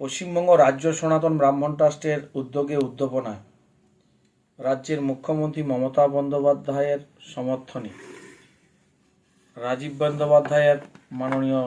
পশ্চিমবঙ্গ রাজ্য সনাতন ব্রাহ্মণ ট্রাস্টের উদ্যোগে উদ্যাপনায় রাজ্যের মুখ্যমন্ত্রী মমতা বন্দ্যোপাধ্যায়ের সমর্থনে রাজীব বন্দ্যোপাধ্যায়ের মাননীয়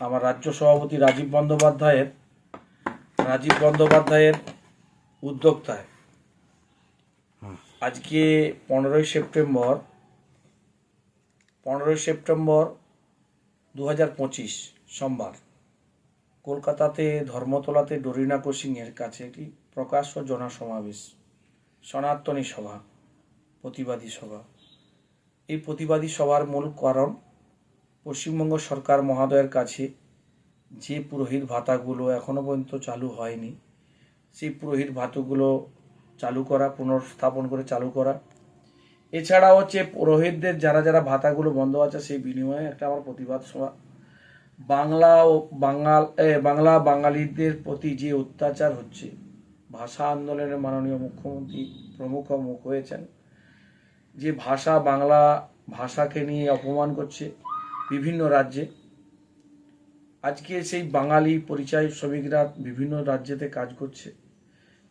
আমার রাজ্য সভাপতি রাজীব বন্দ্যোপাধ্যায়ের রাজীব বন্দ্যোপাধ্যায়ের উদ্যোক্তায় আজকে পনেরোই সেপ্টেম্বর পনেরোই সেপ্টেম্বর দু হাজার পঁচিশ সোমবার কলকাতাতে ধর্মতলাতে ডরিনা কোচিংয়ের কাছে একটি প্রকাশ্য জনসমাবেশ, সনাতনী সভা, প্রতিবাদী সভা। এই প্রতিবাদী সভার মূল কারণ পশ্চিমবঙ্গ সরকার মহোদয়ের কাছে যে পুরোহিত ভাতাগুলো এখনও পর্যন্ত চালু হয়নি, সেই পুরোহিত ভাতাগুলো চালু করা, পুনর্স্থাপন করে চালু করা। এছাড়া হচ্ছে পুরোহিতদের যারা যারা ভাতাগুলো বন্ধ আছে, সেই বিনিময়ে একটা আমার প্রতিবাদ সভা বাংলা ও বাঙাল বাংলা বাঙালিদের প্রতি যে অত্যাচার হচ্ছে, ভাষা আন্দোলনের মাননীয় মুখ্যমন্ত্রী প্রমুখ মুখ হয়েছেন, যে ভাষা বাংলা ভাষাকে নিয়ে অপমান করছে বিভিন্ন রাজ্যে। আজকে সেই বাঙালি পরিচয় শ্রমিকরা বিভিন্ন রাজ্যেতে কাজ করছে,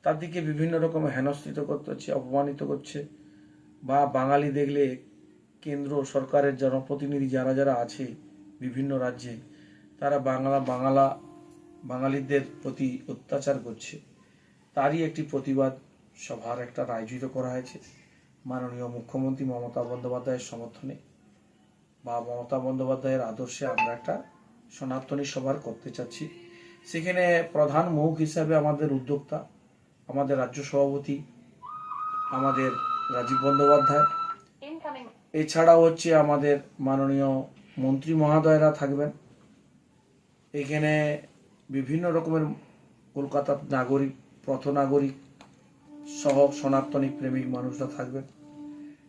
তার দিকে বিভিন্ন রকম হেনস্থিত করতে অপমানিত করছে, বা বাঙালি দেখলে কেন্দ্র সরকারের জনপ্রতিনিধি যারা যারা আছে বিভিন্ন রাজ্যে তারা বাংলা বাংলা বাঙালিদের প্রতি অত্যাচার করছে। তারই একটি প্রতিবাদ সভার একটা আয়োজিত করা হয়েছে মাননীয় মুখ্যমন্ত্রী মমতা বন্দ্যোপাধ্যায়ের সমর্থনে। বা মমতা বন্দ্যোপাধ্যায়ের আদর্শে আমরা একটা সনাতনী সভার করতে চাচ্ছি। সেখানে প্রধান মুখ হিসাবে আমাদের উদ্যোক্তা আমাদের রাজ্য সভাপতি আমাদের রাজীব বন্দ্যোপাধ্যায়. এছাড়াও হচ্ছে আমাদের মাননীয় মন্ত্রী মহোদয়রা থাকবেন। এখানে বিভিন্ন রকমের কলকাতার নাগরিক পথ নাগরিক সহ সনাতনিক প্রেমিক মানুষরা থাকবেন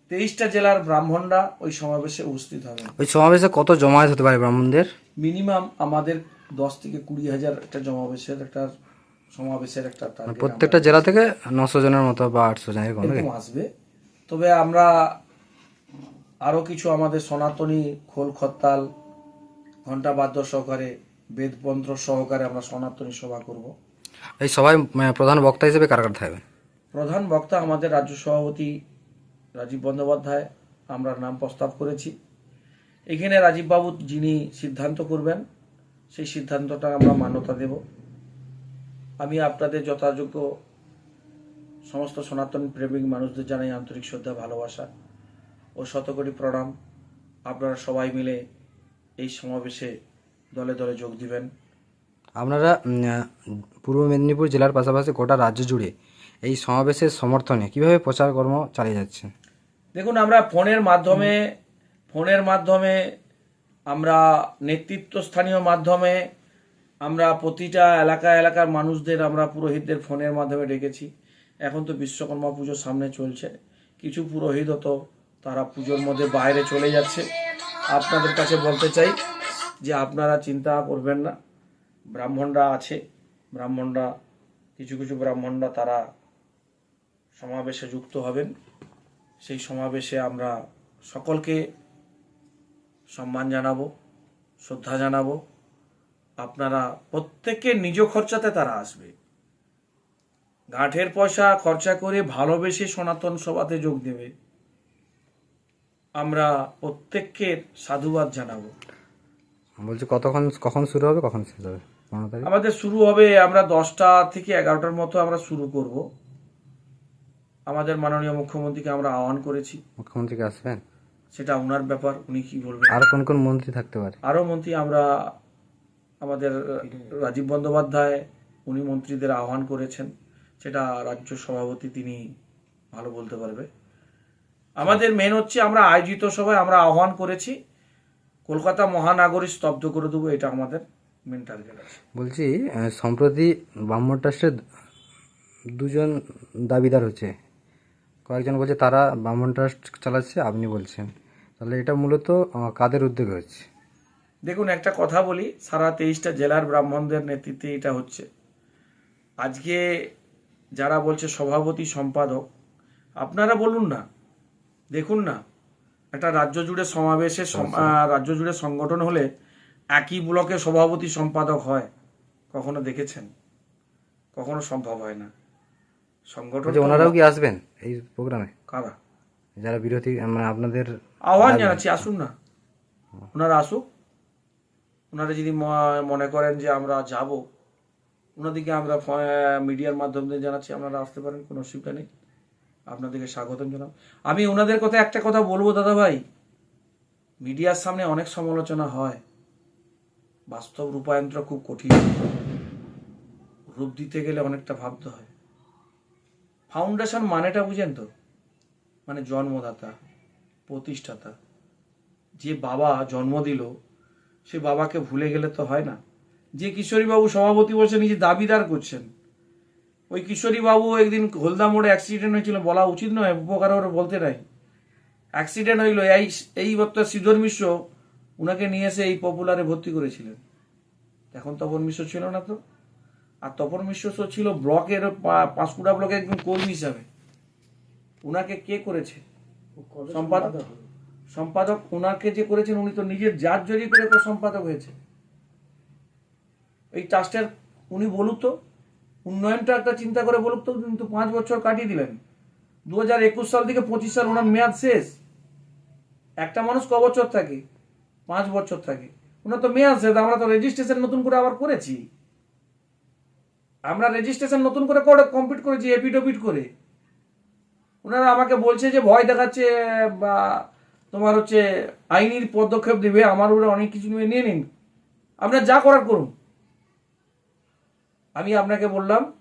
তেইশটা জেলার ব্রাহ্মণরা ওই সমাবেশে উপস্থিত হবেন ওই সমাবেশে কত জমায়েত হতে পারে ব্রাহ্মণদের? মিনিমাম আমাদের দশ থেকে কুড়ি হাজার একটা জমাবেশের একটা সমাবেশের একটা মানে প্রত্যেকটা জেলা থেকে নশো জনের মতো বা আটশো জন এরকম আসবে। তবে আমরা আরও কিছু আমাদের সনাতনী খোল খত্তাল ঘণ্টা বাদ্য সহকারে বেদমন্ত্র সহকারে আমরা সনাতনী সভা করব। এই সবাই মানে প্রধান বক্তা হিসেবে কারা কারা থাকবেন? প্রধান বক্তা আমাদের রাজ্য সভাপতি রাজীব বন্দ্যোপাধ্যায় আমরা নাম প্রস্তাব করেছি। এখানে রাজীববাবু যিনি সিদ্ধান্ত করবেন সেই সিদ্ধান্তটা আমরা মান্যতা দেব। আমি আপনাদের যথাযোগ্য সমস্ত সনাতন প্রেমিক মানুষদের জানাই আন্তরিক শ্রদ্ধা ভালোবাসা ও শতকোটি প্রণাম। আপনারা সবাই মিলে এই সমাবেশে দলে দলে যোগ দিবেন। আপনারা পূর্ব মেদিনীপুর জেলার পাশাপাশি গোটা রাজ্য জুড়ে এই সমাবেশের সমর্থনে কীভাবে প্রচার কর্ম চালিয়ে যাচ্ছেন? দেখুন আমরা ফোনের মাধ্যমে ফোনের মাধ্যমে আমরা নেতৃত্ব স্থানীয় মাধ্যমে আমরা প্রতিটা এলাকা এলাকার মানুষদের আমরা পুরোহিতদের ফোনের মাধ্যমে ডেকেছি। এখন তো বিশ্বকর্মা পুজো সামনে চলছে। কিছু পুরোহিত তো তারা পুজোর মধ্যে বাইরে চলে যাচ্ছে। আপনাদের কাছে বলতে চাই যে আপনারা চিন্তা করবেন না। ব্রাহ্মণরা আছে। ব্রাহ্মণরা, কিছু কিছু ব্রাহ্মণরা তারা সমাবেশে যুক্ত হবেন। সেই সমাবেশে আমরা সকলকে সম্মান জানাব, শ্রদ্ধা জানাব। আপনারা প্রত্যেকের নিজ খরচাতে তারা আসবে। গাঁঠের পয়সা খরচা করে ভালোবেসে সনাতন সভাতে যোগ দেবে। আমরা প্রত্যেককে সাধুবাদ জানাব। বলছি কতক্ষণ কখন শুরু হবে কখন শেষ হবে? পনেরো তারিখ? আমাদের শুরু হবে আমরা দশটা থেকে এগারোটার মতো আমরা শুরু করব। আমাদের মাননীয় মুখ্যমন্ত্রীকে আমরা আহ্বান করেছি। মুখ্যমন্ত্রীকে আসবেন? সেটা ওনার ব্যাপার উনি কি বলবেন? আর কোন কোন মন্ত্রী থাকতে পারে? আরও মন্ত্রী আমরা আমাদের রাজীব বন্দ্যোপাধ্যায় উনি মন্ত্রীদের আহ্বান করেছেন। সেটা রাজ্য সভাপতি তিনি ভালো বলতে পারবে। আমাদের মেন হচ্ছে আমরা আয়োজিত সভায় আমরা আহ্বান করেছি। কলকাতা মহানগরী স্তব্ধ করে দেবো এটা আমাদের মেন টার্গেট আছে। বলছি সম্প্রতি ব্রাহ্মণ ট্রাস্টের দুজন দাবিদার হচ্ছে। কয়েকজন বলছে তারা ব্রাহ্মণ ট্রাস্ট চালাচ্ছে আপনি বলছেন। তাহলে এটা মূলত কাদের উদ্যোগে হচ্ছে? দেখুন একটা কথা বলি সারা তেইশটা জেলার ব্রাহ্মণদের নেতৃত্বে এটা হচ্ছে। আজকে যারা বলছে সভাপতি সম্পাদক আপনারা বলুন না দেখুন না। একটা রাজ্য জুড়ে সমাবেশে রাজ্য জুড়ে সংগঠন হলে একই ব্লকে সভাপতি সম্পাদক হয়। কখনো দেখেছেন? কখনো সম্ভব হয় না। সংগঠন ওনারাও কি আসবেন এই প্রোগ্রামে? কারা? যারা বিরোধী মানে আপনাদের আহ্বান জানাচ্ছি আসুন না। ওনারা আসুক। ওনারা যদি মনে করেন যে আমরা যাব ওনাদেরকে আমরা মিডিয়ার মাধ্যমে জানাচ্ছি আপনারা আসতে পারেন কোনো অসুবিধা নেই। আপনাদেরকে স্বাগতম জানাব। আমি ওনাদের কথা একটা কথা বলব দাদা ভাই। মিডিয়ার সামনে অনেক সমালোচনা হয়। বাস্তব রূপায়ন্তর খুব কঠিন। রূপ দিতে গেলে অনেকটা ভাবতে হয়। ফাউন্ডেশন মানেটা বুঝেন তো? মানে জন্মদাতা, প্রতিষ্ঠাতা। যে বাবা জন্ম দিল, সে বাবাকে ভুলে গেলে তো হয় না। যে কিশোরীবাবু সভাপতি বসে নিজে দাবিদার করছেন ওই কিশোরীবাবু একদিন হলদা মোড়ে অ্যাক্সিডেন্ট হয়েছিল বলা উচিত নয় উপকার ওরা বলতে নাই। অ্যাক্সিডেন্ট হইল এই এই বক্তা শ্রীধর মিশ্র উনাকে নিয়ে এসে এই পপুলারে ভর্তি করেছিলেন। এখন তপন মিশ্র ছিল না তো। আর তপন মিশ্র তো ছিল ব্লকের পাঁশকুড়া ব্লকের একজন কর্মী হিসাবে। উনাকে কে করেছে? সম্পাদক? সম্পাদক ওনাকে যে করেছেন উনি তো নিজের জাত জড়িয়ে করে তো সম্পাদক হয়েছে। এই ট্রাস্টের উনি বলুক তো উন্নয়নটা একটা চিন্তা করে বলুক তো, কিন্তু পাঁচ বছর কাটিয়ে দিলেন। দু হাজার একুশ সাল থেকে পঁচিশ সাল ওনার মেয়াদ শেষ। একটা মানুষ ক বছর থাকে? পাঁচ বছর থাকে। ওনার তো মেয়াদ শেষ, আমরা তো রেজিস্ট্রেশন নতুন করে আবার করেছি। আমরা রেজিস্ট্রেশন নতুন করে করে কমপ্লিট করেছি এপিডোপিট করে। ওনারা আমাকে বলছে যে ভয় দেখাচ্ছে, বা তোমার হচ্ছে আইনি পদক্ষেপ দেবে আমার উপরে অনেক কিছু নিয়ে নিয়ে নিন। আপনার যা করার করুন। আমি আপনাকে বললাম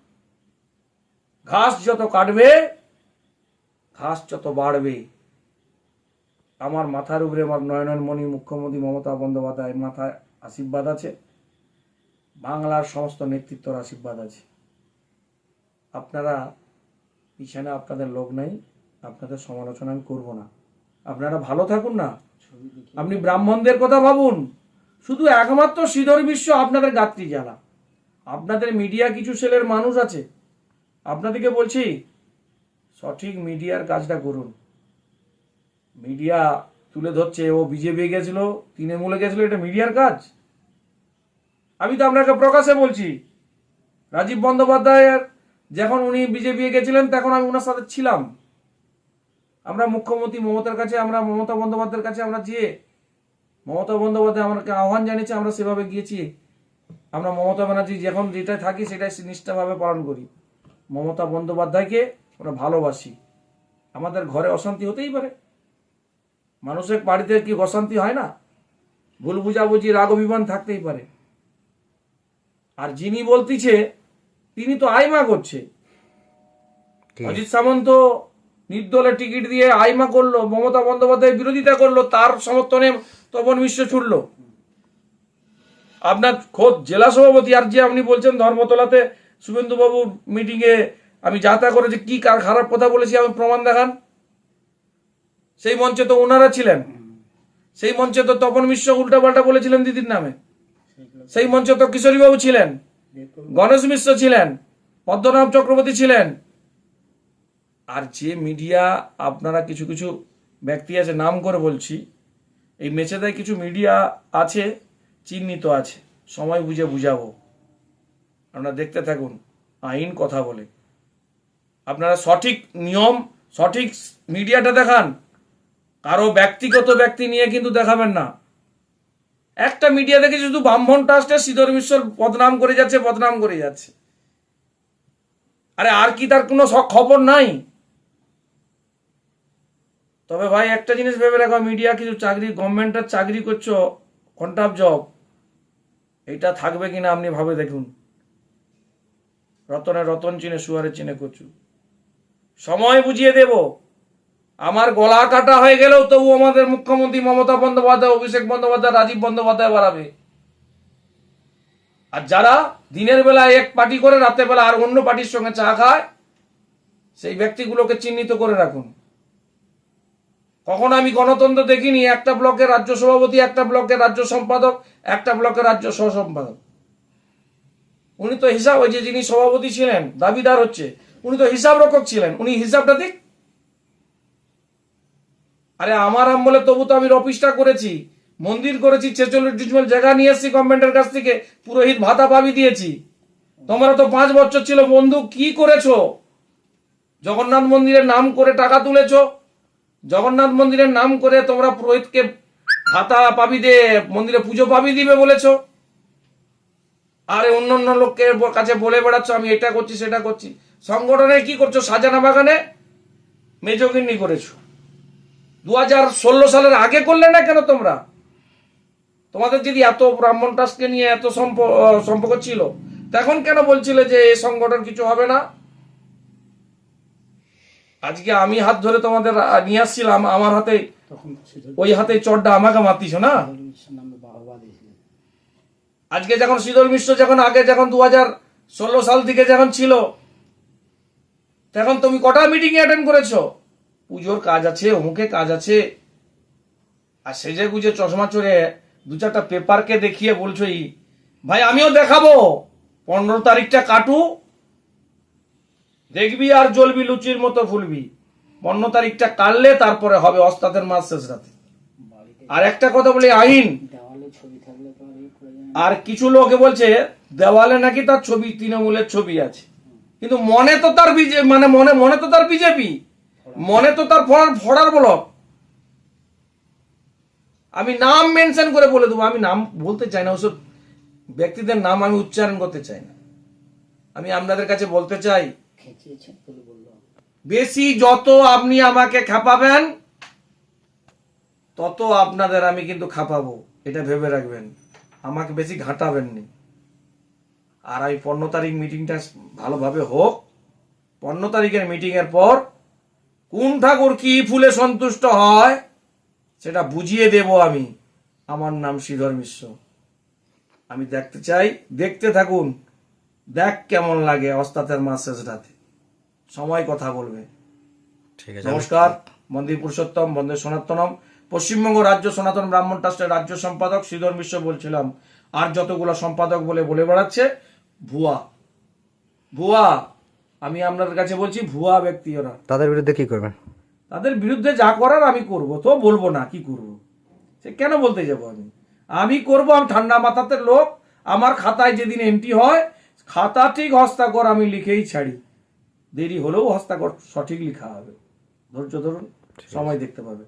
ঘাস যত কাটবে ঘাস যত বাড়বে। আমার মাথার উপরে আমার নয়নমণি মুখ্যমন্ত্রী মমতা বন্দ্যোপাধ্যায়ের মাথায় আশীর্বাদ আছে। বাংলার সমস্ত নেতৃত্বর আশীর্বাদ আছে। আপনারা পিছনে আপনাদের লোক নাই আপনাদের সমালোচনা আমি করব না। আপনারা ভালো থাকুন না। আপনি ব্রাহ্মণদের কথা ভাবুন। শুধু একমাত্র শ্রীধর বিশ্ব আপনাদের গাত্রী জ্বালা। আপনাদের মিডিয়া কিছু সেলের মানুষ আছে। আপনাদেরকে বলছি, সঠিক মিডিয়ার কাজটা করুন। মিডিয়া তুলে ধরছে, ও বিজেপি গেছিল, তৃণমূলে গেছিল, এটা মিডিয়ার কাজ। আমি তো আপনাকে প্রকাশে বলছি, রাজীব বন্দ্যোপাধ্যায়ের যখন উনি বিজেপি গেছিলেন, তখন আমি ওনার সাথে ছিলাম। আমরা মুখ্যমন্ত্রী মমতার কাছে, আমরা মমতা বন্দ্যোপাধ্যায়ের কাছে আমরা যেয়ে, মমতা বন্দ্যোপাধ্যায় আমাকে আহ্বান জানিয়েছে, আমরা সেভাবে গিয়েছি। আমরা মমতা ব্যানার্জি যখন যেটাই থাকি সেটাই নিষ্ঠাভাবে পালন করি। মমতা বন্দ্যোপাধ্যায়কে আমরা ভালোবাসি। আমাদের ঘরে অশান্তি হতেই পারে। মানুষের বাড়িতে কি অশান্তি হয় না? ভুল বুঝাবুঝি রাগ অভিমান থাকতেই পারে। আর যিনি বলতিছে তিনি তো আইমা করছে। অজিত সামন্ত নির্দলে টিকিট দিয়ে আইমা করল মমতা বন্দ্যোপাধ্যায় বিরোধিতা করল তার সমর্থনে তপন মিশ্র ছুটলো। আপনার খোদ জেলা সভাপতি আর যে আপনি বলছেন ধর্মতলাতে শুভেন্দু বাবু মিটিংয়ে আমি যাতা করেছি কি কার খারাপ কথা বলেছি আমি প্রমাণ দেখান। সেই মঞ্চে তো ওনারা ছিলেন। সেই মঞ্চে তো তপন মিশ্র উল্টাপাল্টা বলেছিলেন দিদির নামে। সেই মঞ্চে তো কিশোরীবাবু ছিলেন। গণেশ মিশ্র ছিলেন। পদ্মনাভ চক্রবর্তী ছিলেন। আর যে মিডিয়া আপনারা কিছু কিছু ব্যক্তি আছে, নাম করে বলছি, এই মেচেদায় কিছু মিডিয়া আছে চিহ্নিত আছে। সময় বুঝে বুঝাবো। আপনারা দেখতে থাকুন, আইন কথা বলে। আপনারা সঠিক নিয়ম, সঠিক মিডিয়াটা দেখান। কারও ব্যক্তিগত ব্যক্তি নিয়ে কিন্তু দেখাবেন না। একটা মিডিয়া দেখে শুধু ব্রাহ্মণ ট্রাস্টের শ্রীধর মিশ্র বদনাম করে যাচ্ছে, বদনাম করে যাচ্ছে। আরে আর কি তার কোনো খবর নাই? তবে ভাই একটা জিনিস ভেবে রাখো, মিডিয়া কিছু চাকরি গভর্নমেন্টের চাকরি করছ কন্টাপ জব। এটা থাকবে কিনা আপনি ভাবে দেখুন। রতনে রতন চিনে সুয়ারে চিনে কচু। সময় বুঝিয়ে দেব। আমার গলা কাটা হয়ে গেলেও তবু আমাদের মুখ্যমন্ত্রী মমতা বন্দ্যোপাধ্যায়, অভিষেক বন্দ্যোপাধ্যায়, রাজীব বন্দ্যোপাধ্যায় বাড়াবে। আর যারা দিনের বেলা এক পার্টি করে, রাতের বেলা আর অন্য পার্টির সঙ্গে চা খায়, সেই ব্যক্তিগুলোকে চিহ্নিত করে রাখুন। কখনো আমি গণতন্ত্র দেখিনি, একটা ব্লকের রাজ্য সভাপতি, একটা ব্লকের রাজ্য সম্পাদক, একটা ব্লকের রাজ্য সহ সম্পাদক উনি তো হিসাব, ওই যে যিনি সভাপতি ছিলেন, দাবিদার হচ্ছে, উনি তো হিসাব রক্ষক ছিলেন, উনি হিসাবটা দিক। আরে আমার আমলে তবু তো আমি অফিসটা করেছি, মন্দির করেছি, ছেচল্লিশ ডিসমেল জায়গা নিয়ে এসেছি গভর্নমেন্টের কাছ থেকে, পুরোহিত ভাতা পাবি দিয়েছি। তোমরা তো পাঁচ বছর ছিল, বন্ধু, কি করেছ? জগন্নাথ মন্দিরের নাম করে টাকা তুলেছো জগন্নাথ মন্দিরের নাম করে তোমরা পুরোহিতকে ভাতা পাবি দে, মন্দিরে পুজো পাবি দিবে বলেছ। আরে অন্য অন্য লোককে ব- কাছে বলে বেড়াচ্ছ, আমি এটা করছি, সেটা করছি। সংগঠনে কি করছ? সাজানা বাগানে মেজগিন্নি করেছ। দু হাজার ষোলো সালের আগে করলে না কেন তোমরা? তোমাদের যদি এত ব্রাহ্মণ ট্রাস্টকে নিয়ে এত সম্প- সম্পর্ক ছিল তখন কেন বলছিলে যে এই সংগঠন কিছু হবে না? আজকে আমি হাত ধরে তোমাদের নিয়ে আসছিলাম, আমার হাতে ওই হাতে চটটা আমাকে মাতিস না? আজকে যখন শীতল মিশ্র যখন আগে যখন দু ষোলো সাল থেকে যখন ছিল, তখন তুমি কটা মিটিং অ্যাটেন্ড করেছ? পুজোর কাজ আছে অমুকে কাজ আছে। আর সেজে গুজে চশমা চড়ে দু চারটা পেপারকে দেখিয়ে বলছো ভাই, আমিও দেখাবো। পনেরো তারিখটা কাটু দেখবি আর জ্বলবি লুচির মতো ফুলবি। পনেরো তারিখটা কাটলে তারপরে হবে অস্তাদের মাস শেষ রাতে। আর একটা কথা বলি আইন। আর কিছু লোকে বলছে দেওয়ালে নাকি তার ছবি তৃণমূলের ছবি আছে। কিন্তু মনে তো তার বিজে মানে মনে মনে তো তার বিজেপি। মনে তো তার ফড়ার ফড়ার ব্লক। আমি নাম মেনশন করে বলে দেবো আমি নাম বলতে চাই না ওসব ব্যক্তিদের নাম আমি উচ্চারণ করতে চাই না। আমি আপনাদের কাছে বলতে চাই বলে বলল বেশি যত আপনি আমাকে খাপাবেন, তত আপনাদের আমি কিন্তু খাপাবো, এটা ভেবে রাখবেন। আমাকে বেশি ঘাটাবেন নি আর এই পনেরো তারিখ মিটিংটা ভালোভাবে হোক। পনেরো তারিখের মিটিং এর পর কোন ঠাকুর কি ফুলে সন্তুষ্ট হয়, সেটা বুঝিয়ে দেব আমি। আমার নাম শ্রীধর মিশ্র। আমি দেখতে চাই, দেখতে থাকুন, দেখ কেমন লাগে অস্তাতের মাস শেষ রাতে। সময় কথা বলবে। ঠিক আছে নমস্কার মন্দির পুরুষোত্তম বন্দে সনাতনম। পশ্চিমবঙ্গ রাজ্য সনাতন ব্রাহ্মণ ট্রাস্টের রাজ্য সম্পাদক শ্রীধর মিশ্র বলছিলাম আর যতগুলো সম্পাদক বলে বলে বেড়াচ্ছে ভুয়া। ভুয়া। আমি আপনাদের কাছে বলছি ভুয়া ব্যক্তি ওরা তাদের বিরুদ্ধে কি করবেন? তাদের বিরুদ্ধে যা করার আমি করব তো বলব না কি করব? সে কেন বলতে যাব আমি? আমি করব আমি ঠান্ডা মাথাতে লোক। আমার খাতায় যেদিন এন্ট্রি হয় খাতা ঠিক হস্তাক্ষর আমি লিখেই ছাড়ি। দেরি হলেও হস্তাক্ষর সঠিক লেখা হবে। ধৈর্য ধরুন সময় দেখতে পাবে